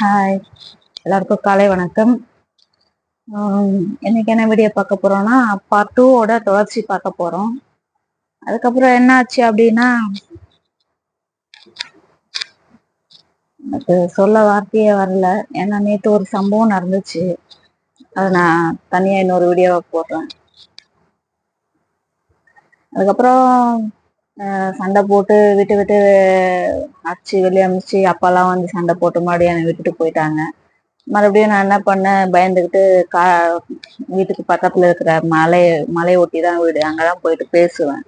Hi எல்லாருக்கும் காலை வணக்கம். இன்னைக்கு என்ன வீடியோ பார்க்க போறோம்னா பார்ட் டூவோட தொடர்ச்சி பார்க்க போறோம். அதுக்கப்புறம் என்ன ஆச்சு அப்படின்னா எனக்கு சொல்ல வார்த்தையே வரல. ஏன்னா நேற்று ஒரு சம்பவம் நடந்துச்சு. அதை நான் தனியாக இன்னொரு வீடியோவை போடுறேன். அதுக்கப்புறம் சண்டை போட்டு விட்டு விட்டு அடிச்சு வெளியே அமிச்சு அப்பாலாம் வந்து சண்டை போட்டு மறுபடியும் என்னை விட்டுட்டு போயிட்டாங்க. மறுபடியும் நான் என்ன பண்ணேன்? பயந்துக்கிட்டு கா வீட்டுக்கு பக்கத்துல இருக்கிற மலை மலை ஒட்டி தான் வீடு. அங்கதான் போயிட்டு பேசுவேன்.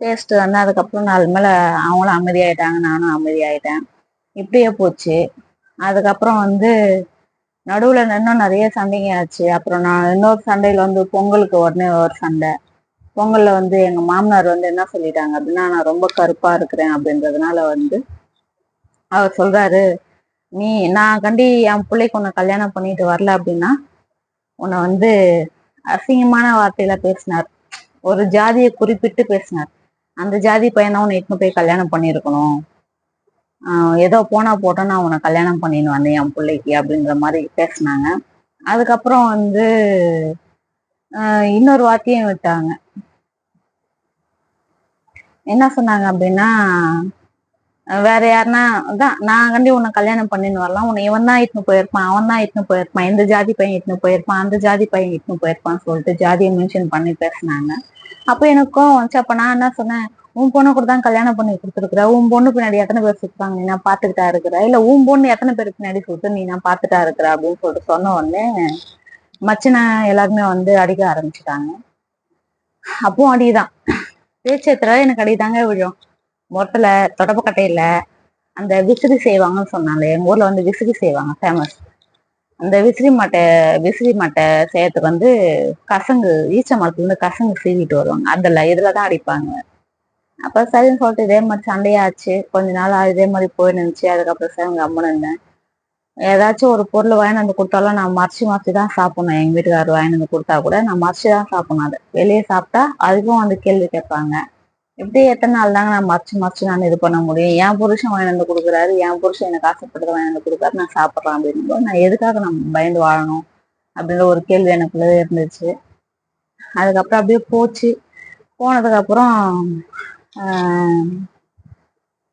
பேசிட்டு வந்து அதுக்கப்புறம் நாலு மேல அவங்களும் அமைதியாயிட்டாங்க. நானும் அமைதியாயிட்டேன். இப்படியே போச்சு. அதுக்கப்புறம் வந்து நடுவுல இன்னும் நிறைய சண்டைங்க ஆச்சு. அப்புறம் நான் இன்னொரு சண்டையில வந்து பொங்கலுக்கு உடனே ஒரு சண்டை. பொங்கல்ல வந்து எங்க மாமனார் வந்து என்ன சொல்லிட்டாங்க அப்படின்னா நான் ரொம்ப கருப்பா இருக்கிறேன் அப்படின்றதுனால வந்து அவர் சொல்றாரு நீ நான் கண்டி என் பிள்ளைக்கு உன்னை கல்யாணம் பண்ணிட்டு வரல அப்படின்னா உன்னை வந்து அசிங்கமான வார்த்தையில பேசினார். ஒரு ஜாதியை குறிப்பிட்டு பேசினார். அந்த ஜாதி பையனை உன்னை இட்டுன்னு போய் கல்யாணம் பண்ணியிருக்கணும். ஏதோ போனா போட்டோம் நான் உன்னை கல்யாணம் பண்ணின்னு வந்தேன் என் பிள்ளைக்கு அப்படின்ற மாதிரி பேசினாங்க. அதுக்கப்புறம் வந்து இன்னொரு வார்த்தையும் விட்டாங்க. என்ன சொன்னாங்க அப்படின்னா வேற யாருன்னா அதான் நான் கண்டி உன்னை கல்யாணம் பண்ணின்னு வரலாம். உன்னை இவன் தான் இட்டுன்னு போயிருப்பான் அவன் தான் இட்டுன்னு போயிருப்பான் இந்த ஜாதி பையன் இட்டுன்னு போயிருப்பான் அந்த ஜாதி பையன் இட்டுன்னு போயிருப்பான்னு சொல்லிட்டு ஜாதியை மென்ஷன் பண்ணி பேசினாங்க. அப்போ எனக்கும் வந்துச்சு. அப்ப நான் என்ன சொன்னேன் உன் பொண்ணு கூட தான் கல்யாணம் பண்ணி கொடுத்துருக்குற. உன் பொண்ணு பின்னாடி எத்தனை பேர் சுத்துறாங்க நீ நான் பாத்துக்கிட்டா இருக்கிற? இல்ல உன் பொண்ணு எத்தனை பேர் பின்னாடி சுத்து நீ நான் பாத்துட்டா இருக்கிற? அப்படின்னு சொல்லிட்டு சொன்ன உடனே மச்சின எல்லாருமே வந்து அடிக்க ஆரம்பிச்சுட்டாங்க. அப்பவும் அடிதான். பேச்சத்துல எனக்கு அடிதாங்க விழும். மொட்டல தொடப்பு கட்டையில அந்த விசிறி செய்வாங்கன்னு சொன்னாங்க எங்க ஊர்ல வந்து விசிறி செய்வாங்க ஃபேமஸ் அந்த விசிறி மட்டை விசிறி மட்டை செய்யறதுக்கு வந்து கசங்கு ஈச்ச மரத்துலேருந்து கசங்கு சீவிட்டு வருவாங்க. அதில் இதில் தான் அடிப்பாங்க. அப்போ சரின்னு சொல்லிட்டு இதே மாதிரி சண்டையாச்சு. கொஞ்ச நாள் இதே மாதிரி போய் நினைச்சு அதுக்கப்புறம் சரி அம்மன் இருந்தேன் ஏதாச்சும் ஒரு பொருள் வாங்கி வந்து கொடுத்தாலும் நான் மறைச்சு மறைச்சு தான் சாப்பிடணும். எங்க வீட்டுக்காரர் வாங்கி வந்து கொடுத்தா கூட நான் மறைச்சு தான் சாப்பிடணும் அது. வெளியே சாப்பிட்டா அதுக்கும் வந்து கேள்வி கேட்பாங்க. இப்படி எத்தனை நாள் தாங்க நான் மறைச்சு மறைச்சு நான் இது பண்ண முடியும்? என் புருஷன் வாங்கி வந்து கொடுக்குறாரு. என் புருஷன் எனக்கு ஆசைப்பட்டதை வாங்கி வந்து கொடுக்குறாரு. நான் சாப்பிட்றேன் அப்படின்னு நான் எதுக்காக நான் பயந்து வாழணும்? அப்படின்ற ஒரு கேள்வி எனக்குள்ளே இருந்துச்சு. அதுக்கப்புறம் அப்படியே போச்சு. போனதுக்கு அப்புறம்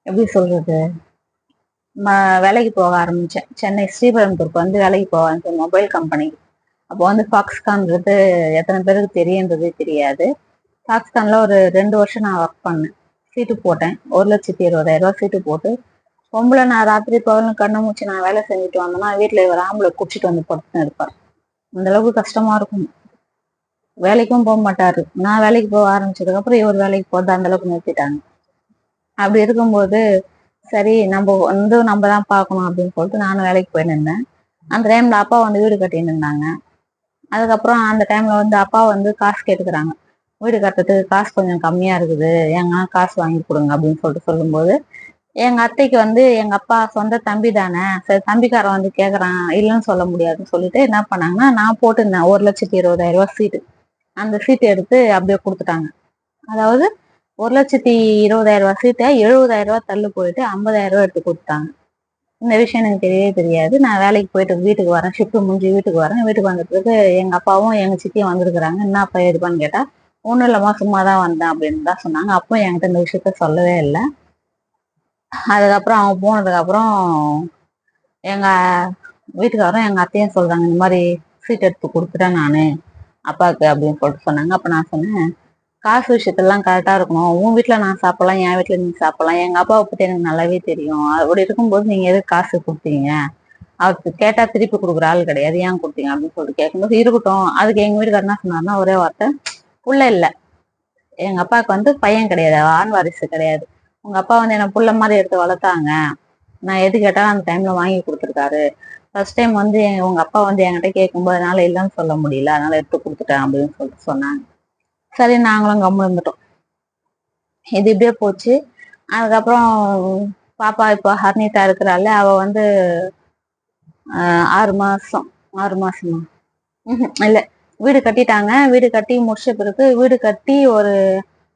எப்படி சொல்றது? வேலைக்கு போக ஆரம்பிச்சேன். சென்னை ஸ்ரீபெரும்புத்தூருக்கு வந்து வேலைக்கு போக ஆரம்பிச்சேன் மொபைல் கம்பெனி அப்போ வந்து ஃபாக்ஸ்கான்றது எத்தனை பேருக்கு தெரியுன்றதே தெரியாது. ஃபாக்ஸ்கான்ல ஒரு ரெண்டு வருஷம் நான் ஒர்க் பண்ணேன். சீட்டு போட்டேன். ஒரு லட்சத்தி இருபதாயிரம் ரூபா சீட்டு போட்டு பொம்பளை நான் ராத்திரி பகலும் கண்ணை மூச்சு நான் வேலை செஞ்சுட்டு வந்தேன்னா வீட்டில் இவர் ஆம்பளை குடிச்சிட்டு வந்து படுத்துன்னு இருப்பார். அந்தளவுக்கு கஷ்டமாக கஷ்டமா இருக்கும். வேலைக்கும் போக மாட்டார். நான் வேலைக்கு போக ஆரம்பிச்சதுக்கப்புறம் இவர் வேலைக்கு போகிறது அந்த அளவுக்கு நிறுத்திட்டாங்க. அப்படி இருக்கும்போது சரி நம்ம வந்து நம்ம தான் பார்க்கணும் அப்படின்னு சொல்லிட்டு நானும் வேலைக்கு போயின்னு இருந்தேன். அந்த டைம்ல அப்பா வந்து வீடு கட்டின்னு இருந்தாங்க. அதுக்கப்புறம் அந்த டைம்ல வந்து அப்பா வந்து காசு கேட்டுக்கிறாங்க. வீடு கட்டுறதுக்கு காசு கொஞ்சம் கம்மியா இருக்குது. எங்கன்னா காசு வாங்கி கொடுங்க அப்படின்னு சொல்லிட்டு சொல்லும்போது எங்க அத்தைக்கு வந்து எங்க அப்பா சொந்த தம்பி தானே சரி தம்பிக்காரன் வந்து கேக்குறான் இல்லைன்னு சொல்ல முடியாதுன்னு சொல்லிட்டு என்ன பண்ணாங்கன்னா நான் போட்டிருந்தேன். ஒரு லட்சத்தி இருபதாயிரம் ரூபாய் சீட்டு அந்த சீட்டு எடுத்து அப்படியே கொடுத்துட்டாங்க. அதாவது ஒரு லட்சத்தி இருபதாயிரம் ரூபாய் சீட்டை எழுபதாயிரம் ரூபாய் தள்ளு போயிட்டு ஐம்பதாயிரம் ரூபாய் எடுத்து கொடுத்தாங்க. இந்த விஷயம் எனக்கு தெரியவே தெரியாது. நான் வேலைக்கு போயிட்டு வீட்டுக்கு வரேன். ஷிஃப்ட் முடிஞ்சு வீட்டுக்கு வரேன். வீட்டுக்கு வந்ததுக்கு எங்கள் அப்பாவும் எங்கள் சித்தியும் வந்திருக்கிறாங்க. என்னப்பா எடுப்பான்னு கேட்டால் ஒன்றும் இல்லைம்மா சும்மா தான் வந்தேன் அப்படின்னு தான் சொன்னாங்க. அப்போ என்கிட்ட இந்த விஷயத்த சொல்லவே இல்லை. அதுக்கப்புறம் அவன் போனதுக்கப்புறம் எங்கள் வீட்டுக்காரரும் எங்கள் அத்தையும் சொல்கிறாங்க இந்த மாதிரி சீட் எடுத்து கொடுத்துட்டேன் நான் அப்பாவுக்கு அப்படின்னு சொல்லிட்டு சொன்னாங்க. அப்போ நான் சொன்னேன் காசு விஷயத்தெல்லாம் கரெக்டா இருக்கணும். உன் வீட்டுல நான் சாப்பிடலாம் என் வீட்டுல நீ சாப்பிடலாம். எங்க அப்பாவை பத்தி எனக்கு நல்லாவே தெரியும். அப்படி இருக்கும்போது நீங்க எதுக்கு காசு கொடுத்தீங்க? அவருக்கு கேட்டா திருப்பி கொடுக்குற ஆள் கிடையாது. ஏன் கொடுத்தீங்க அப்படின்னு சொல்லிட்டு கேட்கும்போது இருக்கட்டும். அதுக்கு எங்க வீட்டுக்கு என்ன சொன்னாருன்னா ஒரே வார்த்தை புள்ள இல்ல. எங்க அப்பாவுக்கு வந்து பையன் கிடையாது. ஆண் வாரிசு கிடையாது. உங்க அப்பா வந்து என்ன புள்ள மாதிரி எடுத்து வளர்த்தாங்க. நான் எது கேட்டாலும் அந்த டைம்ல வாங்கி கொடுத்துருக்காரு. ஃபர்ஸ்ட் டைம் வந்து உங்க அப்பா வந்து என்கிட்ட கேட்கும்போது என்னால இல்லைன்னு சொல்ல முடியல. அதனால எடுத்து கொடுத்துட்டேன் அப்படின்னு சொல்லிட்டு சொன்னாங்க. சரி நாங்களும் கம்மு இருந்துட்டோம். இது இப்படியே போச்சு. அதுக்கப்புறம் பாப்பா இப்போ ஹர்னிதா இருக்கிறாள் அவ வந்து ஆறு மாசம் ஆறு மாசமா? இல்லை வீடு கட்டிட்டாங்க. வீடு கட்டி முடிச்ச பிறகு வீடு கட்டி ஒரு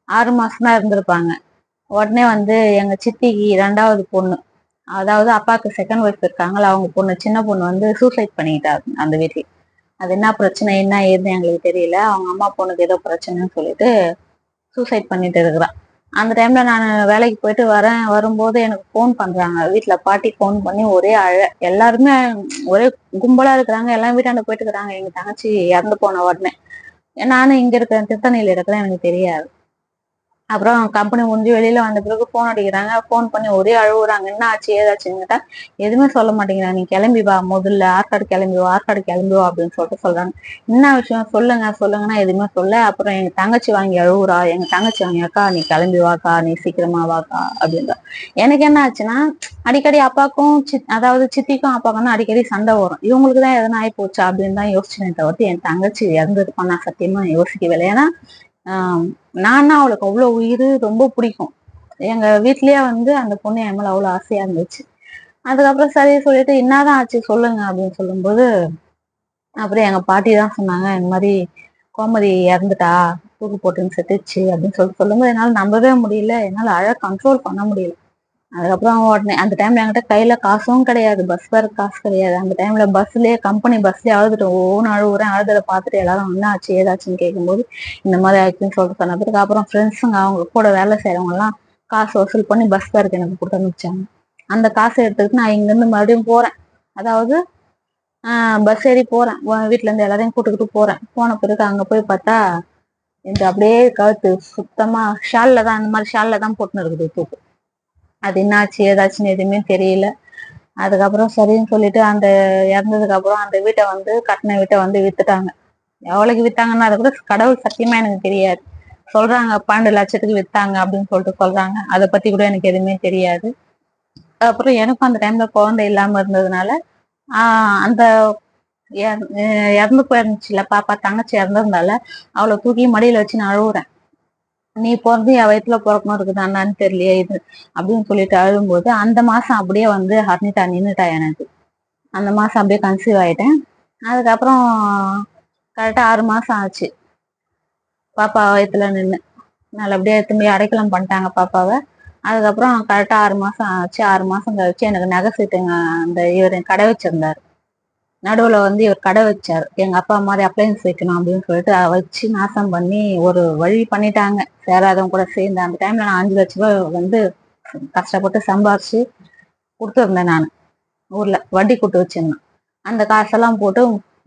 ஆறு மாசம் தான் இருந்திருப்பாங்க. உடனே வந்து எங்க சித்திக்கு ரெண்டாவது பொண்ணு. அதாவது அப்பாவுக்கு செகண்ட் ஒய்ஃப் இருக்காங்களா அவங்க பொண்ணு சின்ன பொண்ணு வந்து சூசைட் பண்ணிக்கிட்டாரு அந்த வீட்டில். அது என்ன பிரச்சனை என்ன ஏதுன்னு எங்களுக்கு தெரியல. அவங்க அம்மா பொண்ணுக்கு ஏதோ பிரச்சனைன்னு சொல்லிட்டு சூசைட் பண்ணிட்டு இருக்கிறான். அந்த டைம்ல நான் வேலைக்கு போயிட்டு வரேன் வரும்போது எனக்கு ஃபோன் பண்றாங்க. வீட்டுல பாட்டி ஃபோன் பண்ணி ஒரே அழ எல்லாருமே ஒரே கும்பலா இருக்கிறாங்க. எல்லாம் வீட்டாண்ட போயிட்டு இருக்கிறாங்க. எங்க தங்கச்சி இறந்து போன உடனே. நானும் இங்க இருக்கிறேன் திருத்தணியில இருக்கிறேன் எனக்கு தெரியாது. அப்புறம் கம்பெனி முடிஞ்சு வெளியில வந்த பிறகு போன் அடிக்கிறாங்க. ஃபோன் பண்ணி ஒரே அழுகுறாங்க என்ன ஆச்சு ஏதாச்சுன்னு கேட்டா எதுவுமே சொல்ல மாட்டேங்கிறாங்க. நீ கிளம்பி வா முதல்ல ஆற்காடு கிளம்பி வா ஆற்காடு கிளம்பி வா அப்படின்னு சொல்லிட்டு சொல்றாங்க. என்ன விஷயம்? சொல்லுங்க சொல்லுங்கன்னா எதுவுமே சொல்ல. அப்புறம் எங்க தங்கச்சி வாங்கி அழுகுறா எங்க தங்கச்சி வாங்கி அக்கா நீ கிளம்பி வாக்கா நீ சீக்கிரமா வாக்கா அப்படின்றா. எனக்கு என்ன ஆச்சுன்னா அடிக்கடி அப்பாக்கும் அதாவது சித்திக்கும் அப்பாக்கும் தான் அடிக்கடி சண்டை வரும். இவங்களுக்கு தான் எதனா ஆகி போச்சா அப்படின்னு தான் யோசிச்சுனே தவிர்த்து என் தங்கச்சி இறந்துருப்பான் நான் சத்தியமா யோசிக்கவே இல்லை ஏன்னா நானா அவளுக்கு அவ்வளோ உயிர் ரொம்ப பிடிக்கும். எங்க வீட்லயே வந்து அந்த பொண்ணு என் மேல அவ்வளோ ஆசையா இருந்துச்சு. அதுக்கப்புறம் சரி சொல்லிட்டு என்னதான் ஆச்சு சொல்லுங்க அப்படின்னு சொல்லும்போது அப்புறம் எங்க பாட்டி தான் சொன்னாங்க இந்த மாதிரி கோமதி இறந்துட்டா தூக்கு போட்டுன்னு செத்துச்சு அப்படின்னு சொல்லிட்டு. சொல்லும்போது என்னால நம்பவே முடியல என்னால அழ கண்ட்ரோல் பண்ண முடியல. அதுக்கப்புறம் உடனே அந்த டைம்ல என்கிட்ட கையில காசும் கிடையாது. பஸ் வர காசு கிடையாது. அந்த டைம்ல பஸ்லயே கம்பெனி பஸ்லயே அழுதுட்டோம் ஒவ்வொன்று அழுகுறேன் அழுதலை பார்த்துட்டு எல்லாரும் என்ன ஆச்சு ஏதாச்சுன்னு கேட்கும்போது இந்த மாதிரி ஆச்சுன்னு சொல்லிட்டு சொன்ன பிறகு அப்புறம் ஃப்ரெண்ட்ஸுங்க அவங்க கூட வேலை செய்யறவங்க எல்லாம் காசு வசூல் பண்ணி பஸ் ஃபேருக்கு எனக்கு கொடுத்து அனுப்பிச்சாங்க. அந்த காசை எடுத்துக்கிட்டு நான் இங்கிருந்து மறுபடியும் போறேன். அதாவது பஸ் ஏறி போறேன். வீட்டுல இருந்து எல்லாரையும் கூட்டுக்கிட்டு போறேன். போன பிறகு அங்க போய் பார்த்தா இந்த அப்படியே கழுத்து சுத்தமா ஷால்ல தான் அந்த மாதிரி ஷால்ல தான் போட்டுன்னு இருக்குது தூக்கு. அது என்னாச்சு ஏதாச்சுன்னு எதுவுமே தெரியல. அதுக்கப்புறம் சரின்னு சொல்லிட்டு அந்த இறந்ததுக்கு அப்புறம் அந்த வீட்டை வந்து கட்டின வீட்டை வந்து வித்துட்டாங்க. எவ்வளவுக்கு வித்தாங்கன்னா அதை கூட கடவுள் சத்தியமா எனக்கு தெரியாது. சொல்றாங்க பன்னெண்டு லட்சத்துக்கு வித்தாங்க அப்படின்னு சொல்லிட்டு சொல்றாங்க. அதை பத்தி கூட எனக்கு எதுவுமே தெரியாது. அப்புறம் எனக்கும் அந்த டைம்ல குழந்தை இல்லாம இருந்ததுனால ஆஹ் அந்த இறந்து போயிருந்துச்சுல பாப்பா தங்கச்சி இறந்ததுனால அவளை தூக்கி மடியில வச்சு நான் அழுகுறேன் நீ பிறந்து என் வயிற்றுல பிறக்கணும் இருக்குதான்னு தெரியலையே இது அப்படின்னு சொல்லிட்டு அழும்போது அந்த மாசம் அப்படியே வந்து ஹர்னிட்டா நின்றுட்டா எனக்கு. அந்த மாசம் அப்படியே கன்சீவ் ஆயிட்டேன். அதுக்கப்புறம் கரெக்டா ஆறு மாசம் ஆச்சு. பாப்பா வயிற்றுல நின்று நல்லபடியா திரும்பி அடைக்கலம் பண்ணிட்டாங்க பாப்பாவை. அதுக்கப்புறம் கரெக்டா ஆறு மாசம் ஆச்சு. ஆறு மாசம் கழிச்சு எனக்கு நகை சீட்டுங்க அந்த இவர் கடை வச்சிருந்தாரு. நடுவுல வந்து இவர் கடை வச்சார். எங்க அப்பா மாதிரி அப்ளையன்ஸ் வைக்கணும் அப்படின்னு சொல்லிட்டு வச்சு நாசம் பண்ணி ஒரு வழி பண்ணிட்டாங்க. சேராதவங்க கூட சேர்ந்து அந்த டைம்ல நான் அஞ்சு லட்ச ரூபாய் வந்து கஷ்டப்பட்டு சம்பாரிச்சு கொடுத்துருந்தேன் நான். ஊர்ல வட்டி கூட்டு வச்சிருந்தேன். அந்த காசெல்லாம் போட்டு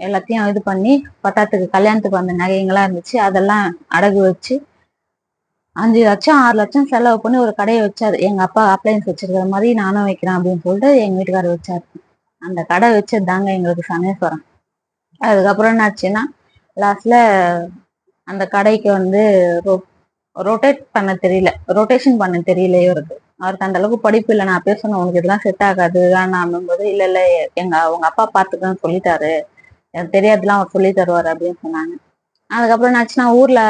எல்லாத்தையும் இது பண்ணி பத்தாத்துக்கு கல்யாணத்துக்கு வந்த நகைங்கெல்லாம் இருந்துச்சு. அதெல்லாம் அடகு வச்சு அஞ்சு லட்சம் ஆறு லட்சம் செலவு பண்ணி ஒரு கடையை வச்சாரு. எங்க அப்பா அப்ளையன்ஸ் வச்சிருக்கிற மாதிரி நானும் வைக்கிறேன் அப்படின்னு சொல்லிட்டு எங்க வீட்டுக்காரர் வச்சாரு. அந்த கடை வச்சது தாங்க எங்களுக்கு சமேஸ்வரம் அதுக்கப்புறம் என்னாச்சுன்னா லாஸ்ட்ல அந்த கடைக்கு வந்து ரொட்டேட் பண்ண தெரியல. ரொட்டேஷன் பண்ண தெரியல இவருக்கு அவருக்கு அந்த அளவுக்கு படிப்பு இல்லை. நான் அப்பயே சொன்னேன் உனக்கு இதெல்லாம் செட் ஆகாது. வேணாம் போது இல்ல இல்ல எங்க அவங்க அப்பா பார்த்துக்கன்னு சொல்லிட்டாரு. எனக்கு தெரியாதுலாம் அவர் சொல்லி தருவாரு அப்படின்னு சொன்னாங்க. அதுக்கப்புறம் என்னாச்சுன்னா ஊர்ல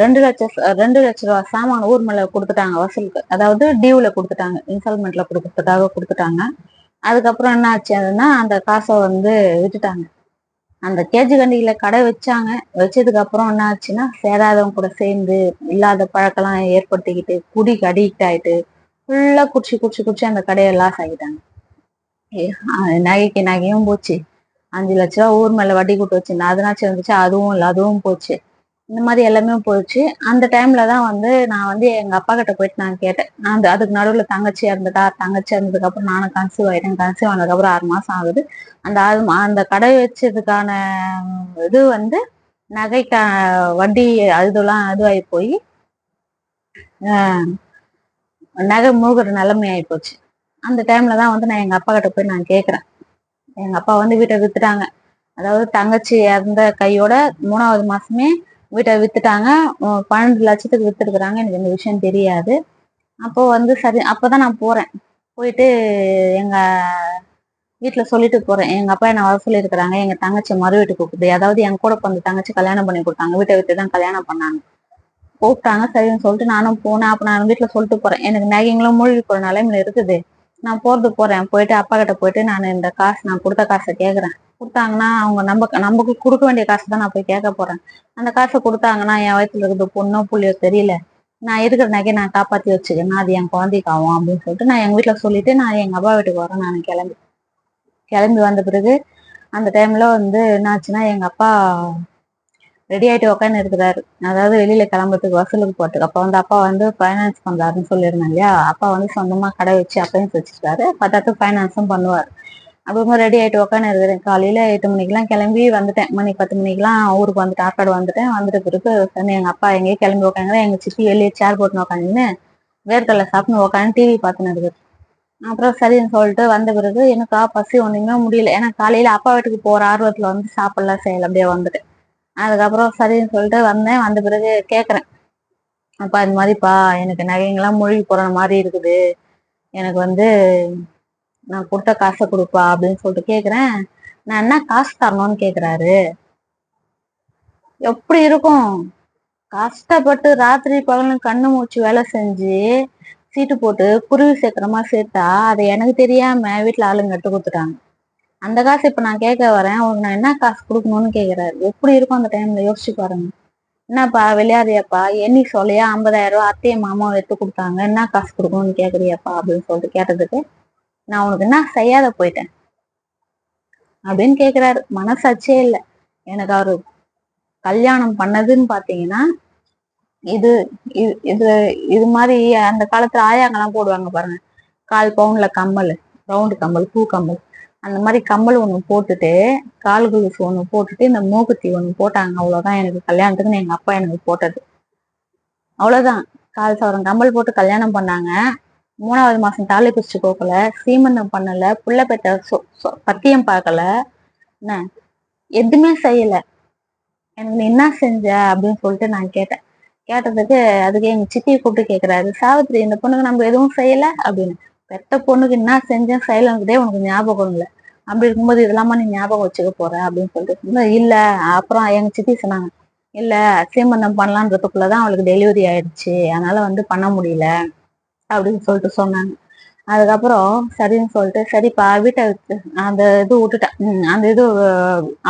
ரெண்டு லட்சம் ரெண்டு லட்ச ரூபா சாமான ஊர் மேல கொடுத்துட்டாங்க வசூலுக்கு. அதாவது டியூல கொடுத்துட்டாங்க. இன்ஸ்டால்மெண்ட்ல கொடுக்கறதுக்காக கொடுத்துட்டாங்க. அதுக்கப்புறம் என்ன ஆச்சுன்னா அந்த காசை வந்து விட்டுட்டாங்க. அந்த கேஜி கண்டியில கடை வச்சாங்க. வச்சதுக்கு அப்புறம் என்ன ஆச்சுன்னா சேராதவங்க கூட சேர்ந்து இல்லாத பழக்கெல்லாம் ஏற்படுத்திக்கிட்டு குடிக்கு அடிக்ட் ஆயிட்டு ஃபுல்லா குடிச்சு குடிச்சு குடிச்சு அந்த கடையை லாஸ் ஆகிட்டாங்க ஏ, நகைக்கு நகையும் போச்சு. அஞ்சு லட்ச ரூபா ஊர் மேல வட்டி கூட்டு வச்சிருந்தேன். அதனாச்சும் இருந்துச்சு. அதுவும் இல்லை அதுவும் போச்சு. இந்த மாதிரி எல்லாமே போயிடுச்சு. அந்த டைம்ல தான் வந்து நான் வந்து எங்க அப்பா கிட்ட போயிட்டு நான் கேட்டேன். நான் அந்த அதுக்கு நடுவில் தங்கச்சி இருந்ததா தங்கச்சி இருந்ததுக்கு அப்புறம் நானும் கன்சீவ் ஆயிட்டேன். கன்சீவ் ஆனதுக்கு அப்புறம் ஆறு மாசம் ஆகுது. அந்த ஆறு மா- அந்த கடை வச்சதுக்கான இது வந்து நகைக்க வட்டி அதுலாம் இதுவாகி போய் நகை மூழ்கிற நிலைமை ஆகி போச்சு. அந்த டைம்ல தான் வந்து நான் எங்க அப்பா கிட்ட போய் நான் கேட்குறேன் எங்க அப்பா வந்து வீட்டை வித்துட்டாங்க. அதாவது தங்கச்சி இறந்த கையோட மூணாவது மாசமே வீட்டை வித்துட்டாங்க. பன்னெண்டு லட்சத்துக்கு வித்துருக்குறாங்க. எனக்கு இந்த விஷயம் தெரியாது. அப்போ வந்து சரி அப்பதான் நான் போறேன். போயிட்டு எங்க வீட்டுல சொல்லிட்டு போறேன். எங்க அப்பா என்ன வர சொல்லியிருக்கிறாங்க. எங்க தங்கச்சி மறு வீட்டுக்கு கூப்பிடு அதாவது என் கூட பிறந்த தங்கச்சி கல்யாணம் பண்ணி கொடுத்தாங்க. வீட்டை விட்டு தான் கல்யாணம் பண்ணாங்க. கூப்பிட்டாங்க. சரின்னு சொல்லிட்டு நானும் போனேன். அப்ப நான் வீட்டுல சொல்லிட்டு போறேன். எனக்கு நகைங்களும் மூழ்கி போற நிலைமையில இருக்குது. நான் போறது போறேன். போயிட்டு அப்பா கிட்ட போயிட்டு நான் இந்த காசு நான் கொடுத்த காசை கேக்குறேன். கொடுத்தாங்கன்னா அவங்க நம்ம நமக்கு கொடுக்க வேண்டிய காசு தான் நான் போய் கேட்க போறேன். அந்த காசை கொடுத்தாங்கன்னா என் வயசுல இருக்குது பொண்ணோ புள்ளியோ தெரியல. நான் இருக்கிற நகையை நான் காப்பாத்தி வச்சுக்கேன் அது என் குழந்தைக்கு ஆகும் அப்படின்னு சொல்லிட்டு நான் எங்க வீட்டுல சொல்லிட்டு நான் எங்க அப்பா வீட்டுக்கு வரேன். நான் கிளம்பி கிளம்பி வந்த பிறகு அந்த டைம்ல வந்து என்னாச்சுன்னா எங்க அப்பா ரெடி ஆயிட்டு உட்காந்து இருக்கிறாரு. அதாவது வெளியில கிளம்புறதுக்கு வசூலுக்கு போறதுக்கு. அப்ப வந்து அப்பா வந்து ஃபைனான்ஸ் பண்றாருன்னு சொல்லியிருந்தேன் இல்லையா? அப்பா வந்து சொந்தமா கடை வச்சு அப்பையும் வச்சிருக்காரு. பத்தாத்து ஃபைனான்ஸும் பண்ணுவார். அப்போ ரெடி ஆயிட்டு உட்காந்து இருக்கிறேன். காலையில எட்டு மணிக்கெல்லாம் கிளம்பி வந்துட்டேன். மணி பத்து மணிக்கெல்லாம் ஊருக்கு வந்துட்டு ஆற்காடு வந்துட்டேன். வந்துட்டு பிறகு சொன்னேன் எங்க அப்பா எங்கேயே கிளம்பி உட்காந்து எங்க சித்தி வெளியே சேர் போட்டுன்னு உட்காந்துன்னு வேர்க்கடலை சாப்பிட்டு உட்காந்து டிவி பார்த்துன்னு இருக்குது அப்புறம் சரின்னு சொல்லிட்டு வந்த பிறகு எனக்கா பசி ஒண்ணுமே முடியல. ஏன்னா காலையில அப்பா வீட்டுக்கு போற ஆர்வத்துல வந்து சாப்பிடலாம் செய்யல அப்படியே வந்துட்டேன். அதுக்கப்புறம் சரின்னு சொல்லிட்டு வந்தேன். வந்த பிறகு கேட்குறேன் அப்பா இந்த மாதிரிப்பா எனக்கு நகைங்கெல்லாம் மூழ்கி போகிற மாதிரி இருக்குது. எனக்கு வந்து நான் கொடுத்த காசை கொடுப்பா அப்படின்னு சொல்லிட்டு கேட்குறேன் நான் என்ன காசு தரணும்னு கேட்குறாரு எப்படி இருக்கும்? கஷ்டப்பட்டு ராத்திரி பகலும் கண்ணு மூச்சு வேலை செஞ்சு சீட்டு போட்டு குருவி சேர்க்கிற சேர்த்தா அதை எனக்கு தெரியாம வீட்டுல ஆளுங்க கட்டு கொடுத்துட்டாங்க. அந்த காசு இப்ப நான் கேட்க வரேன். உனக்கு நான் என்ன காசு கொடுக்கணும்னு கேக்குறாரு. எப்படி இருக்கும் அந்த டைம்ல யோசிச்சு பாருங்க. என்னப்பா விளையாடியாப்பா என்னைக்கு சொல்லியா? ஐம்பதாயிரம் ரூபா அத்தையும் மாமாவும் எடுத்து கொடுத்தாங்க. என்ன காசு கொடுக்கணும்னு கேக்குறியாப்பா அப்படின்னு சொல்லிட்டு கேட்டதுக்கு நான் உனக்கு என்ன செய்யாத போயிட்டேன். அப்படின்னு கேக்குறாரு. மனசாச்சே இல்லை. எனக்கு அவரு கல்யாணம் பண்ணதுன்னு பாத்தீங்கன்னா இது இது இது மாதிரி அந்த காலத்துல ஆயாங்கெல்லாம் போடுவாங்க பாருங்க. கால் பவுன்ல கம்மல் ரவுண்டு கம்மல் பூ கம்மல். அந்த மாதிரி கம்மல் ஒன்று போட்டுட்டு கால் குலுசு ஒன்று போட்டுட்டு இந்த மூக்குத்தி ஒன்று போட்டாங்க. அவ்வளோதான் எனக்கு கல்யாணத்துக்குன்னு எங்கள் அப்பா எனக்கு போட்டது. அவ்வளோதான் கால் சவரம். கம்மல் போட்டு கல்யாணம் பண்ணாங்க. மூணாவது மாதம் தாலி பிடிச்சு போக்கல சீமந்தம் பண்ணலை. புள்ள பெற்ற பத்தியம் பார்க்கல. என்ன? எதுவுமே செய்யலை. எனக்கு நீ என்ன செஞ்ச? அப்படின்னு சொல்லிட்டு நான் கேட்டேன். கேட்டதுக்கு அதுக்கு எங்க சித்தியை கூப்பிட்டு கேக்குறாரு. சாவித்திரி இந்த பொண்ணுக்கு நம்ம எதுவும் செய்யல? அப்படின்னு. பெத்த பொண்ணுக்கு என்ன செஞ்சேன் செய்யலங்கிறதே உனக்கு ஞாபகம் இல்லை. அப்படி இருக்கும்போது இதெல்லாமா நீ ஞாபகம் வச்சுக்க போற அப்படின்னு சொல்லிட்டு இல்ல அப்புறம் எங்க சித்தி சொன்னாங்க இல்ல சீமந்தம் பண்ணலான்றதுக்குள்ளதான் அவளுக்கு டெலிவரி ஆயிடுச்சு. அதனால வந்து பண்ண முடியல அப்படின்னு சொல்லிட்டு சொன்னாங்க. அதுக்கப்புறம் சரின்னு சொல்லிட்டு சரிப்பா வீட்டை அந்த இது விட்டுட்டேன். அந்த இது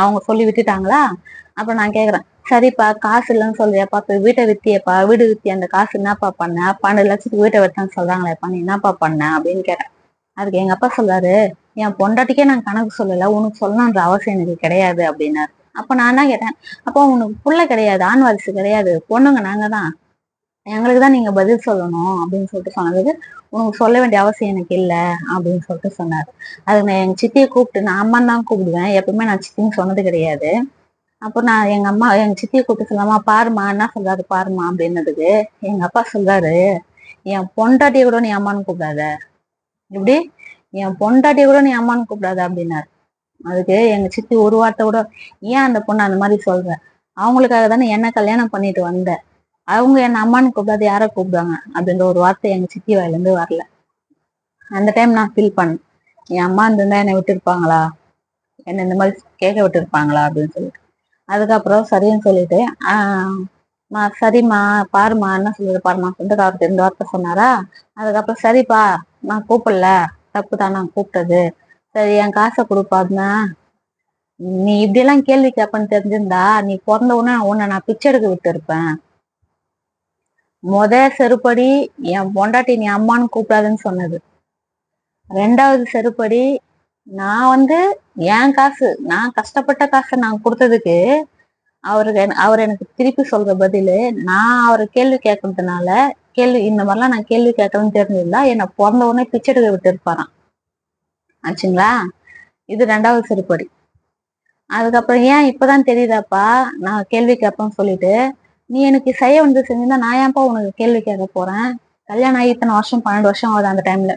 அவங்க சொல்லி விட்டுட்டாங்களா? அப்புறம் நான் கேக்குறேன் சரிப்பா காசு இல்லைன்னு சொல்றியாப்பா இப்ப வீட்டை வித்தியப்பா வீடு வித்தி அந்த காசு என்னப்பா பண்ண? பன்னெண்டு லட்சத்துக்கு வீட்டை விட்டான்னு சொல்றாங்களேப்பா நீ என்னப்பா பண்ண? அப்படின்னு கேட்டேன். அதுக்கு எங்க அப்பா சொல்றாரு என் பொண்டாட்டிக்கே நான் கணக்கு சொல்லல உனக்கு சொல்லணுன்ற அவசியம் எனக்கு கிடையாது அப்படின்னாரு. அப்ப நான் என்ன கேட்டேன் அப்போ உனக்கு புள்ள கிடையாது ஆண் வாரிசு கிடையாது பொண்ணுங்க நாங்க தான். எங்களுக்கு தான் நீங்க பதில் சொல்லணும் அப்படின்னு சொல்லிட்டு சொன்னதுக்கு உனக்கு சொல்ல வேண்டிய அவசியம் எனக்கு இல்லை அப்படின்னு சொல்லிட்டு சொன்னாரு. அதுக்கு நான் எங்க சித்தியை கூப்பிட்டு நான் அம்மான் தான் கூப்பிடுவேன் எப்பவுமே நான் சித்தின்னு சொன்னது கிடையாது. அப்போ நான் எங்க அம்மா எங்க சித்தியை கூப்பிட்டு சொல்லாமா பாருமா என்ன சொல்றாரு பாருமா அப்படின்னதுக்கு எங்க அப்பா சொல்றாரு என் பொண்டாட்டிய கூட நீ அம்மான்னு கூப்பிடாத. இப்படி என் பொண்டாட்டிய கூட நீ அம்மான்னு கூப்பிடாத அப்படின்னாரு. அதுக்கு எங்க சித்தி ஒரு வார்த்தை கூட ஏன் அந்த பொண்ணு அந்த மாதிரி சொல்ற? அவங்களுக்காக தானே என்ன கல்யாணம் பண்ணிட்டு வந்த. அவங்க என்ன அம்மான்னு கூப்பிடாது யார கூப்பிடுவாங்க? அப்படின்ற ஒரு வார்த்தை எங்க சித்தி வாயிலிருந்து வரல. அந்த டைம் நான் ஃபீல் பண்ணேன். என் அம்மா இருந்திருந்தா என்னை விட்டுருப்பாங்களா? என்ன இந்த மாதிரி கேட்க விட்டுருப்பாங்களா? அப்படின்னு சொல்லிட்டு. அதுக்கப்புறம் சரின்னு சொல்லிட்டு மா சரிம்மா பாருமா என்ன சொல்லுது பாருமா சொந்தக்காரர் அவர் ரெண்டு வார்த்தை சொன்னாரா? அதுக்கப்புறம் சரிப்பா நான் கூப்பிடல. தப்பு தான் நான் கூப்பிட்டது. சரி என் காசை கொடுப்பாதுனா நீ இப்படியெல்லாம் கேள்வி கேப்பன்னு தெரிஞ்சிருந்தா நீ பிறந்த உடனே உன்னை நான் பிச்சை எடுக்க விட்டு இருப்பேன் முத செருப்படி என் பொண்டாட்டி நீ அம்மான்னு கூப்பிடாதுன்னு சொன்னது. ரெண்டாவது செருப்படி நான் வந்து என் காசு நான் கஷ்டப்பட்ட காசை நான் கொடுத்ததுக்கு அவருக்கு அவர் எனக்கு திருப்பி சொல்ற பதிலு நான் அவரை கேள்வி கேட்கறதுனால கேள்வி இந்த மாதிரிலாம் நான் கேள்வி கேட்கணும்னு தெரிஞ்சிருந்தா என்னை பிறந்த உடனே பிச்சை எடுக்க விட்டு இருப்பாராம் ஆச்சுங்களா? இது ரெண்டாவது சிறுபடி. அதுக்கப்புறம் ஏன் இப்பதான் தெரியுதாப்பா? நான் கேள்வி கேட்பேன்னு சொல்லிட்டு நீ எனக்கு செய்ய வந்து செஞ்சிருந்தா நான் ஏன்ப்பா உனக்கு கேள்வி கேட்க போறேன்? கல்யாணம் ஆகி இத்தனை வருஷம் பன்னெண்டு வருஷம் ஆகுது அந்த டைம்ல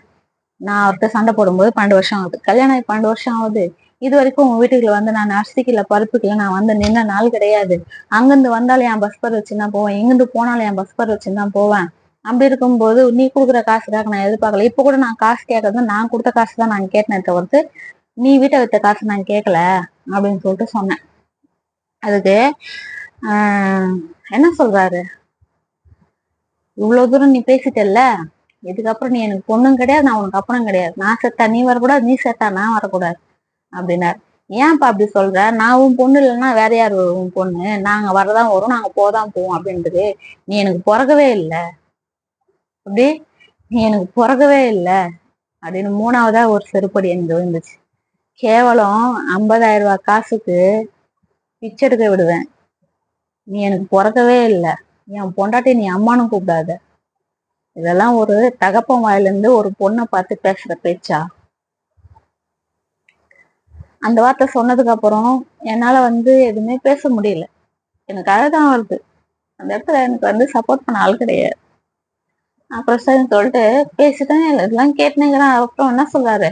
நான் அவர்கிட்ட சண்டை போடும்போது பன்னெண்டு வருஷம் ஆகுது. கல்யாணம் பன்னெண்டு வருஷம் ஆகுது. இது வரைக்கும் உங்க வீட்டுக்குள்ள வந்து நான் அரிசிக்கல பருப்புக்குல நான் வந்து நின்ன நாள் கிடையாது. அங்கிருந்து வந்தாலும் என் பஸ் பர் வச்சுதான் போவேன். எங்கிருந்து போனாலும் என் பஸ் பர் வச்சுதான் போவேன். அப்படி இருக்கும்போது நீ கொடுக்குற காசுக்காக நான் எதிர்பார்க்கல. இப்ப கூட நான் காசு கேட்கறது நான் கொடுத்த காசு தான் நான் கேட்டேன் தவிர்த்து நீ வீட்டை வைத்த காசு நான் கேட்கல அப்படின்னு சொல்லிட்டு சொன்னேன். அதுக்கு ஆஹ் என்ன சொல்றாரு? இவ்வளவு தூரம் நீ பேசிட்டல்ல? இதுக்கப்புறம் நீ எனக்கு பொண்ணும் கிடையாது நான் உனக்கு அப்புறம் கிடையாது. நான் செத்தா நீ வரக்கூடாது நீ செத்தா நான் வரக்கூடாது அப்படின்னாரு. ஏன்ப்பா அப்படி சொல்ற? நான் உன் பொண்ணு இல்லைன்னா வேற யார் உன் பொண்ணு? நாங்க வரதான் வரும் நாங்க போதான் போவோம் அப்படின்றது நீ எனக்கு பிறக்கவே இல்லை. அப்படி நீ எனக்கு பிறக்கவே இல்லை அப்படின்னு மூணாவதா ஒரு செருப்படி எனக்கு விழுந்துச்சு. கேவலம் ஐம்பதாயிரம் ரூபாய் காசுக்கு பிச்சை எடுக்க விடுவேன். நீ எனக்கு பிறக்கவே இல்லை. என் பொண்டாட்டி நீ அம்மானு கூப்பிடாத. இதெல்லாம் ஒரு தகப்பன் வாயிலிருந்து ஒரு பொண்ணை பார்த்து பேசுற பேச்சா? அந்த வார்த்தை சொன்னதுக்கு அப்புறம் என்னால வந்து எதுவுமே பேச முடியல. எனக்கு அழகான் வருது. அந்த இடத்துல எனக்கு வந்து சப்போர்ட் பண்ண ஆள் கிடையாது. அப்புறம் சரின்னு சொல்லிட்டு பேசிட்டேன் இதெல்லாம் கேட்டுனேங்கிறான் அப்புறம் என்ன சொல்றாரு?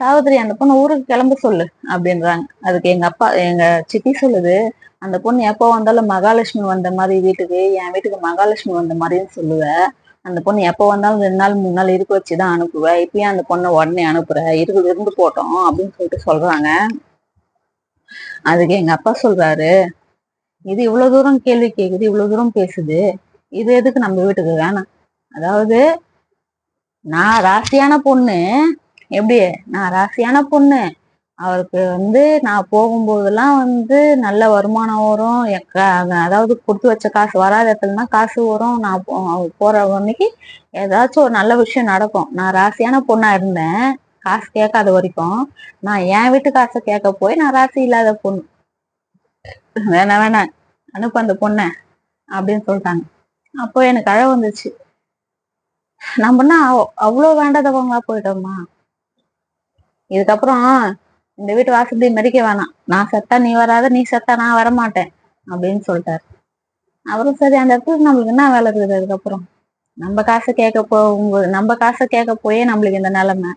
சாவித்திரி அந்த பொண்ணு ஊருக்கு கிளம்ப சொல்லு அப்படின்றாங்க. அதுக்கு எங்க அப்பா எங்க சித்தி சொல்லுது அந்த பொண்ணு எப்போ வந்தாலும் மகாலட்சுமி வந்த மாதிரி வீட்டுக்கு என் வீட்டுக்கு மகாலட்சுமி வந்த மாதிரின்னு சொல்லுவேன் அந்த பொண்ணு எப்போ வந்தாலும் ரெண்டு நாள் மூணு நாள் இருக்க வச்சுதான் அனுப்புவேன் இப்பயும் அந்த பொண்ணை உடனே அனுப்புற. இருக்கு இருந்து போட்டோம் அப்படின்னு சொல்லிட்டு சொல்றாங்க. அதுக்கு எங்க அப்பா சொல்றாரு இது இவ்வளவு தூரம் கேள்வி கேக்குது இவ்வளவு தூரம் பேசுது. இது எதுக்கு நம்ம வீட்டுக்கு வேணாம். அதாவது நான் ராசியான பொண்ணு. எப்படி? நான் ராசியான பொண்ணு. அவருக்கு வந்து நான் போகும்போதெல்லாம் வந்து நல்ல வருமானம் வரும். அதாவது கொடுத்து வச்ச காசு வராத இடத்துலனா காசு வரும். நான் போற அன்னைக்கு ஏதாச்சும் ஒரு நல்ல விஷயம் நடக்கும். நான் ராசியான பொண்ணா இருந்தேன். காசு கேட்காத வரைக்கும். நான் என் வீட்டு காசை கேட்க போய் நான் ராசி இல்லாத பொண்ணு. வேணாம் வேணாம் அனுப்பு அந்த பொண்ணை அப்படின்னு சொல்லிட்டாங்க. அப்போ எனக்கு அழ வந்துச்சு. நம்மனா அவ்வளோ வேண்டாதவங்களா போயிட்டோமா இதுக்கப்புறம் இந்த வீட்டு வாசப்படி மதிக்க வேணாம். நான் செத்தா நீ வராத நீ செத்தா நான் வரமாட்டேன் அப்படின்னு சொல்லிட்டாரு. அவரும் சரி அந்த இடத்துல நம்மளுக்கு என்ன வேலை இருக்குது அதுக்கப்புறம்? நம்ம காசை கேட்க போகும்போது நம்ம காசை கேட்க போயே நம்மளுக்கு இந்த நிலைமை.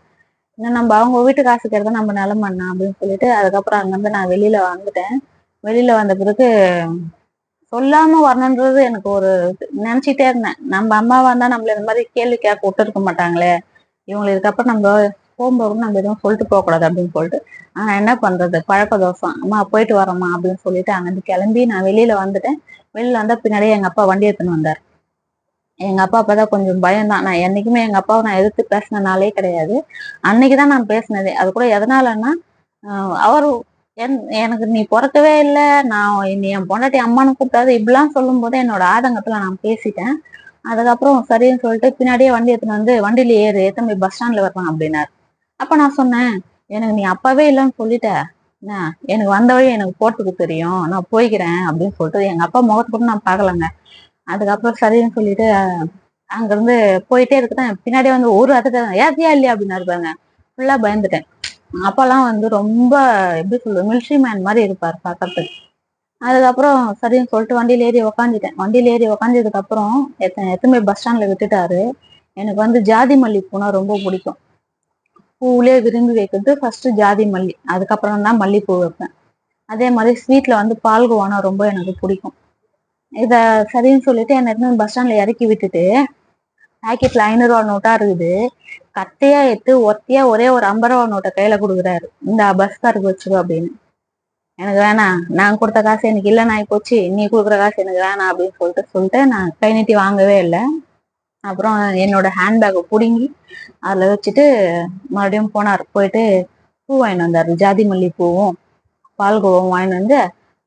இன்னும் நம்ம அவங்க வீட்டு காசு கேட்க நம்ம நிலமண்ணா அப்படின்னு சொல்லிட்டு அதுக்கப்புறம் அங்கேருந்து நான் வெளியில வந்துட்டேன். வெளியில வந்த பிறகு சொல்லாம வரணுன்றது எனக்கு ஒரு நினைச்சிட்டே இருந்தேன். நம்ம அம்மாவா இருந்தா நம்மள இந்த மாதிரி கேள்வி கேட்க விட்டுருக்க மாட்டாங்களே. இவங்களுக்கு இதுக்கப்புறம் நம்ம போகும்போது நம்ம எதுவும் சொல்லிட்டு போகக்கூடாது அப்படின்னு சொல்லிட்டு நான் என்ன பண்றது? பழக்க தோசம் அம்மா போயிட்டு வரோம்மா அப்படின்னு சொல்லிட்டு அங்கிருந்து கிளம்பி நான் வெளியில வந்துட்டேன். வெளியில வந்தா பின்னாடியே எங்க அப்பா வண்டி எடுத்துன்னு வந்தார். எங்க அப்பா அப்பதான் கொஞ்சம் பயம் தான். நான் என்னைக்குமே எங்க அப்பாவை நான் எதிர்த்து பேசினாலே கிடையாது. அன்னைக்குதான் நான் பேசினதே. அது கூட எதனாலன்னா அவர் என் எனக்கு நீ பிறக்கவே இல்லை. நான் நீ என் பொண்டாட்டி அம்மானு கூப்பிட்டாது இப்படிலாம் சொல்லும் போது என்னோட ஆதங்கத்துல நான் பேசிட்டேன். அதுக்கப்புறம் சரின்னு சொல்லிட்டு பின்னாடியே வண்டி எடுத்துன்னு வந்து வண்டியில ஏறு. எத்தனை பஸ் ஸ்டாண்ட்ல வரலாம் அப்படின்னாரு. அப்ப நான் சொன்னேன் எனக்கு நீ அப்பவே இல்லைன்னு சொல்லிட்ட. எனக்கு வந்த வழி எனக்கு போட்டுக்கு தெரியும். நான் போய்க்கிறேன் அப்படின்னு சொல்லிட்டு எங்க அப்பா முகத்தை கூட நான் பார்க்கலங்க. அதுக்கப்புறம் சரின்னு சொல்லிட்டு அங்கிருந்து போயிட்டே இருக்குதான் பின்னாடி வந்து ஒரு அதுக்கு ஏத்தியா இல்லையா? அப்படின்னு இருப்பாங்க ஃபுல்லா பயந்துட்டேன். அப்பெல்லாம் வந்து ரொம்ப எப்படி சொல்றது மிலிட்ரி மேன் மாதிரி இருப்பார் பார்க்கறதுக்கு. அதுக்கப்புறம் சரின்னு சொல்லிட்டு வண்டியில ஏறி உக்காந்துட்டேன். வண்டியில ஏறி உக்காந்ததுக்கு அப்புறம் எத்தனை எத்தனை பஸ் ஸ்டாண்ட்ல விட்டுட்டாரு. எனக்கு வந்து ஜாதி மல்லி பூனா ரொம்ப பிடிக்கும். பூவிலே விரும்பி வைக்கிறது ஃபர்ஸ்ட் ஜாதி மல்லி அதுக்கப்புறம் தான் மல்லிப்பூ வைப்பேன். அதே மாதிரி ஸ்வீட்ல வந்து பால்கோவானா ரொம்ப எனக்கு பிடிக்கும். இத சரின்னு சொல்லிட்டு என்ன பஸ் ஸ்டாண்ட்ல இறக்கி விட்டுட்டு பாக்கெட்ல ஐநூறுவா நோட்டா இருக்குது. கத்தையா எடுத்து ஒத்தையா ஒரே ஒரு ஐம்பது ரூபா நோட்டை கையில கொடுக்குறாரு. இந்த பஸ் காருக்கு வச்சுக்கோ அப்படின்னு. எனக்கு வேணாம் நான் கொடுத்த காசு எனக்கு இல்லைன்னு ஆகி போச்சு நீ கொடுக்குற காசு எனக்கு வேணாம் அப்படின்னு சொல்லிட்டு சொல்லிட்டு நான் கை நீட்டி வாங்கவே இல்லை. அப்புறம் என்னோட ஹேண்ட்பேக்கை பிடுங்கி அதில் வச்சுட்டு மறுபடியும் போனார். போயிட்டு பூ வாங்கிட்டு வந்தார். ஜாதி மல்லி பூவும் பால்கோவும் வாங்கிட்டு வந்து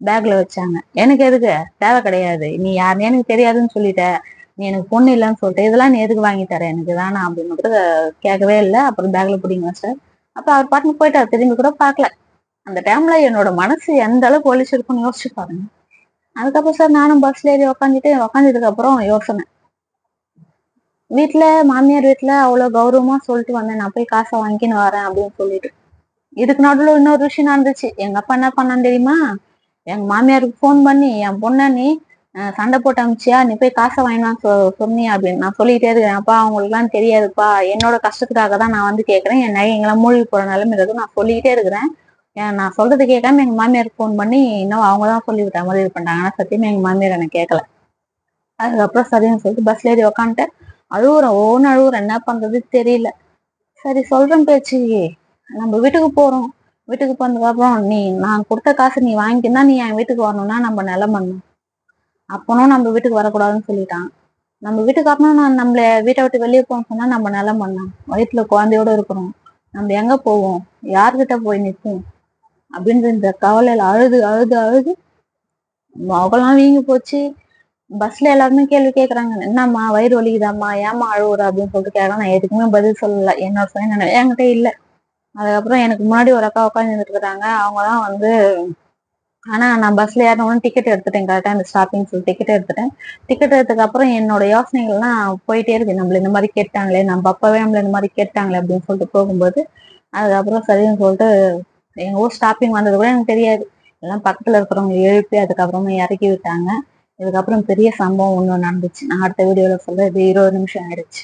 பேக்ல வச்சாங்க. எனக்கு எதுக்கு? தேவை கிடையாது. நீ யாருன்னு எனக்கு தெரியாதுன்னு சொல்லிட்ட. நீ எனக்கு பொண்ணு இல்லைன்னு சொல்லிட்டு. இதெல்லாம் நீ எதுக்கு வாங்கி தர? எனக்கு வேணாம் அப்படின்னு கூட கேட்கவே இல்லை. அப்புறம் பேக்ல பிடிங்க சார் அப்போ அவர் பாட்டுக்கு போயிட்டார். திரும்பி கூட பார்க்கல. அந்த டைம்ல என்னோட மனசு எந்த அளவுக்கு ஒழிச்சிருக்குன்னு யோசிச்சு பாருங்க. அதுக்கப்புறம் சார் நானும் பஸ்ல ஏறி உக்காந்துட்டு உக்காந்ததுக்கு அப்புறம் யோசனை. வீட்டுல மாமியார் வீட்டுல அவ்வளவு கௌரவமா சொல்லிட்டு வந்தேன். நான் போய் காசை வாங்கின்னு வரேன் அப்படின்னு சொல்லிட்டு. இதுக்கு நடுவில் இன்னொரு விஷயம் நடந்துச்சு. எங்க அப்பா என்ன பண்ணான்னு தெரியுமா? எங்க மாமியாருக்கு ஃபோன் பண்ணி என் பொண்ண நீ சண்டை போட்டு அமிச்சியா? நீ போய் காசை வாங்கினான்னு சொ சொன்னியா? அப்படின்னு. நான் சொல்லிட்டே இருக்கேன். அப்பா அவங்களுக்குலாம் தெரியாதுப்பா. என்னோட கஷ்டத்துக்காக தான் நான் வந்து கேட்கறேன் என் எங்களை மூழ்கி போற நிலைமை நான் சொல்லிக்கிட்டே இருக்கிறேன். நான் சொல்றது கேட்காம எங்க மாமியாருக்கு ஃபோன் பண்ணி இன்னும் அவங்க தான் சொல்லி விட்ட மாதிரி இது பண்ணாங்க ஆனா சத்தியமா எங்க மாமியார் எனக்கு கேட்கல அதுக்கப்புறம் சரின்னு சொல்லிட்டு பஸ்ல ஏறி உக்காந்துட்டு அழுவுறேன் ஓன்னு அழுவுறேன் என்ன பண்றது தெரியல. சரி சொல்றேன் பேச்சு நம்ம வீட்டுக்கு போறோம். வீட்டுக்கு போனதுக்கப்புறம் நீ நான் கொடுத்த காசு நீ வாங்கிக்கினா நீ என் வீட்டுக்கு வரணும்னா நம்ம நிலம் பண்ணும் அப்பனும் நம்ம வீட்டுக்கு வரக்கூடாதுன்னு சொல்லிட்டான். நம்ம வீட்டுக்கு அப்புறம் நான் நம்மள வீட்டை விட்டு வெளியே போகணும் சொன்னா நம்ம நிலம் பண்ணோம் வயிற்றுல குழந்தையோட இருக்கிறோம். நம்ம எங்க போவோம்? யார்கிட்ட போய் நிற்போம் அப்படின்ற இந்த கவலையில அழுது அழுது அழுது அவங்களாம் வீங்கி போச்சு. பஸ்ல எல்லாருமே கேள்வி கேக்குறாங்க. என்னம்மா வயிறு வலிக்குதாம்மா? ஏம்மா அழுவுற? அப்படின்னு சொல்லிட்டு கேட்கலாம் நான் எதுக்குமே பதில் சொல்லல. என்னோட சைன் என்கிட்ட இல்ல. அதுக்கப்புறம் எனக்கு முன்னாடி ஒரு அக்கா உட்காந்து இருக்கிறாங்க அவங்க தான் வந்து ஆனா நான் பஸ்ல ஏறணும் டிக்கெட் எடுத்துட்டேன். கரெக்டா இந்த ஸ்டாப்பிங் சொல்லி டிக்கெட் எடுத்துட்டேன். டிக்கெட் எடுத்ததுக்கு அப்புறம் என்னோட யோசனைகள்லாம் போயிட்டே இருக்கு. நம்மள இந்த மாதிரி கேட்டாங்களே நம்ம அப்பவே நம்மள இந்த மாதிரி கேட்டாங்களே அப்படின்னு சொல்லிட்டு போகும்போது அதுக்கப்புறம் சரின்னு சொல்லிட்டு எங்க ஊர் ஸ்டாப்பிங் வந்தது கூட எனக்கு தெரியாது. எல்லாம் பக்கத்துல இருக்கிறவங்க எழுப்பி அதுக்கப்புறமா இறக்கி விட்டாங்க. இதுக்கப்புறம் பெரிய சம்பவம் ஒண்ணு நடந்துச்சு. நான் அடுத்த வீடியோல சொல்ல இது இருபது நிமிஷம் ஆயிடுச்சு